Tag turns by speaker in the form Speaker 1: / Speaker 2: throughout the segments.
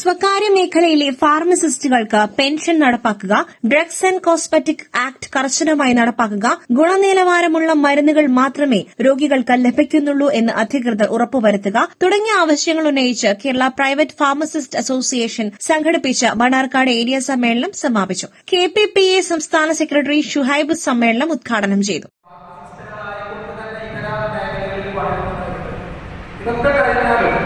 Speaker 1: സ്വകാര്യ മേഖലയിലെ ഫാർമസിസ്റ്റുകൾക്ക് പെൻഷൻ നടപ്പാക്കുക ഡ്രഗ്സ് ആൻഡ് കോസ്മെറ്റിക് ആക്ട് കർശനമായി നടപ്പാക്കുക ഗുണനിലവാരമുള്ള മരുന്നുകൾ മാത്രമേ രോഗികൾക്ക് ലഭിക്കുന്നുള്ളൂ എന്ന് അധികൃതർ ഉറപ്പുവരുത്തുക. തുടങ്ങിയ ആവശ്യങ്ങൾ ഉന്നയിച്ച് കേരള പ്രൈവറ്റ് ഫാർമസിസ്റ്റ് അസോസിയേഷൻ സംഘടിപ്പിച്ച മണ്ണാർക്കാട് ഏരിയ സമ്മേളനം സമാപിച്ചു. കെ പി പി എ സംസ്ഥാന സെക്രട്ടറി ഷുഹൈബ് സമ്മേളനം ഉദ്ഘാടനം ചെയ്തു.
Speaker 2: ഇതൊക്കെ കഴിഞ്ഞാലും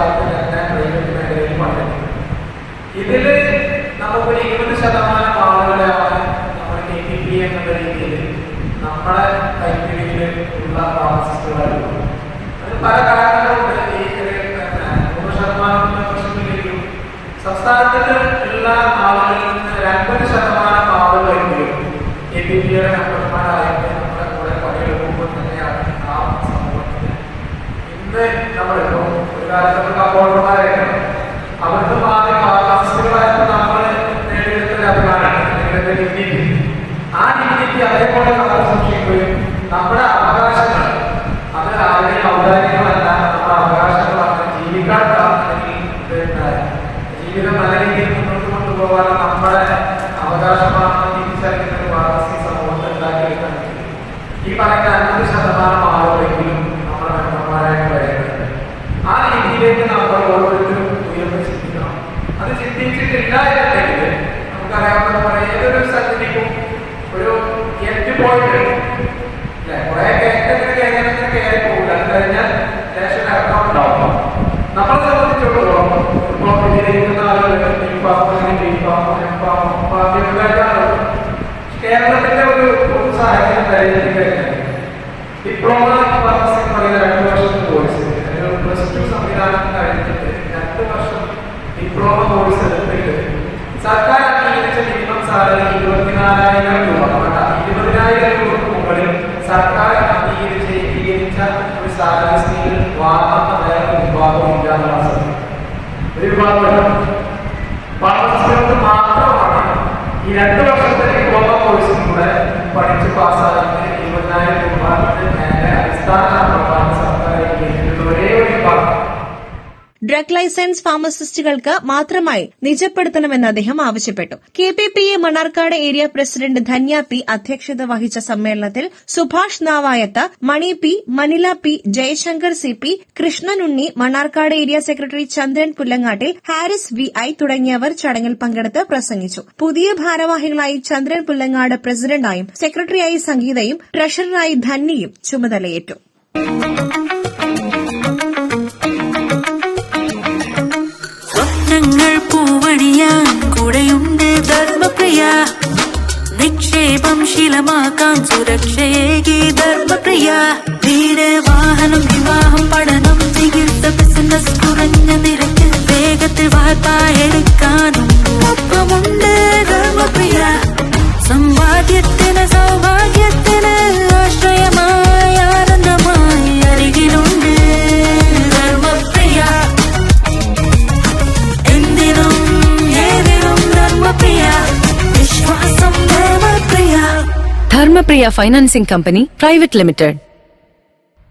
Speaker 2: ഫാർമസിസ്റ്റുകളായിട്ട് പ്രൈവറ്റ് മേഖലയിൽ പണിയുന്നു ഇതിൽ നമുക്കൊരു ഇരുപത് നമ്മൾ കെ പി പി എന്നുള്ള രീതിയിൽ നമ്മുടെ കൈപ്പിടിയിൽ ഉള്ള ഫാർമസിസ്റ്റുകളുള്ളത് അത് പല കാരണങ്ങളുണ്ട്. ഈ സംസ്ഥാനത്തിൽ ഉള്ള ആളുകളിൽ നിന്ന് രണ്ടര ശതമാനം ആളുകളെങ്കിലും കെ പി പിയുടെ മെമ്പർമാരായിട്ട് നമ്മളിപ്പോ ഒരു കാലത്ത് നമ്മൾ കമ്പോളർമാരായിരുന്നു അവർക്ക് മാറി ഫാർമസിസ്റ്റുകളായിട്ട് നമ്മൾ നേടിയെടുത്ത അഭിമാനമാണ്. ഡിഗ്നിറ്റി ആ ഡിഗ്നിറ്റി അതേപോലെ നമ്മൾ സൂക്ഷിക്കുകയും നമ്മുടെ അവകാശങ്ങൾ അത് ആരുടെയും ഔദാര്യങ്ങളല്ല നമ്മുടെ അവകാശങ്ങളാണ് ജീവിക്കാൻ ജീവിതം നല്ല രീതിയിൽ മുന്നോട്ട് കൊണ്ടുപോകാൻ നമ്മുടെ അവകാശമാണെന്ന് നമുക്കറിയാവുന്ന പോലെ ഏതൊരു സംഗതിക്കും ഒരു എൻഡ് പോയിന്റ് അല്ലെ? കുറെ കേട്ടങ്ങനെ കേൾക്കുന്ന കയറി പോകില്ല അത് കഴിഞ്ഞാൽ ദേശം ഇറക്കം ഉണ്ടാവും നമ്മളെ സംബന്ധിച്ചിടത്തോളം സാഹചര്യം തെരഞ്ഞെടുപ്പ് ഡിപ്ലോമ എന്ന് പറയുന്ന രണ്ട് വർഷത്തെ കോഴ്സ് പ്ലസ് ടു സംവിധാനം വർഷം ഡിപ്ലോമ കോഴ്സ് എടുത്തിട്ട് സർക്കാർ സാലറി ഇരുപത്തിനാലായിരം രൂപ ഇരുപതിനായിരം രൂപക്ക് മുകളിൽ സർക്കാർ അംഗീകരിച്ച് ഏകീകരിച്ച ഒരു സാലറി സ്കീമിൽ വാങ്ങുന്ന വേറെ വിഭാഗം ഇല്ല എന്നുള്ള സത്യം ഒരു വിഭാഗം ഫാർമസിസ്റ്റുകൾക്ക് മാത്രമാണ് ഈ രണ്ട് വർഷത്തെ ഡിപ്ലോമ കോഴ്സിലൂടെ പഠിച്ച് പാസ്സായിട്ട് ഇരുപതിനായിരം രൂപ അടിസ്ഥാന ശമ്പളമാണ് സർക്കാർ ഏകീകരിച്ചിട്ടുള്ള ഒരേ ഒരു വിഭാഗം
Speaker 1: ഡ്രഗ് ലൈസൻസ് ഫാർമസിസ്റ്റുകൾക്ക് മാത്രമായി നിജപ്പെടുത്തണമെന്ന് അദ്ദേഹം ആവശ്യപ്പെട്ടു. K P P A Mannarkkad area president Dhanya P അധ്യക്ഷത വഹിച്ച സമ്മേളനത്തിൽ Subhash Navayath Mani P Manila P Jayashankar C P Krishnanunni Mannarkkad area secretary Chandran Pullangattil Haris V I തുടങ്ങിയവർ ചടങ്ങിൽ പങ്കെടുത്ത് പ്രസംഗിച്ചു. പുതിയ ഭാരവാഹികളായി ചന്ദ്രൻ പുല്ലങ്ങാട് പ്രസിഡന്റായും സെക്രട്ടറിയായി സംഗീതയും ട്രഷററായി ധന്യയും ചുമതലയേറ്റു.
Speaker 3: നിക്ഷേപം ശീലമാക്കാൻ സുരക്ഷയേകി ധർമ്മപ്രിയ വീട് വാഹനം വിവാഹം പഠനം വിശ്വാസം Dharmapriya
Speaker 4: Dharmapriya financing company private limited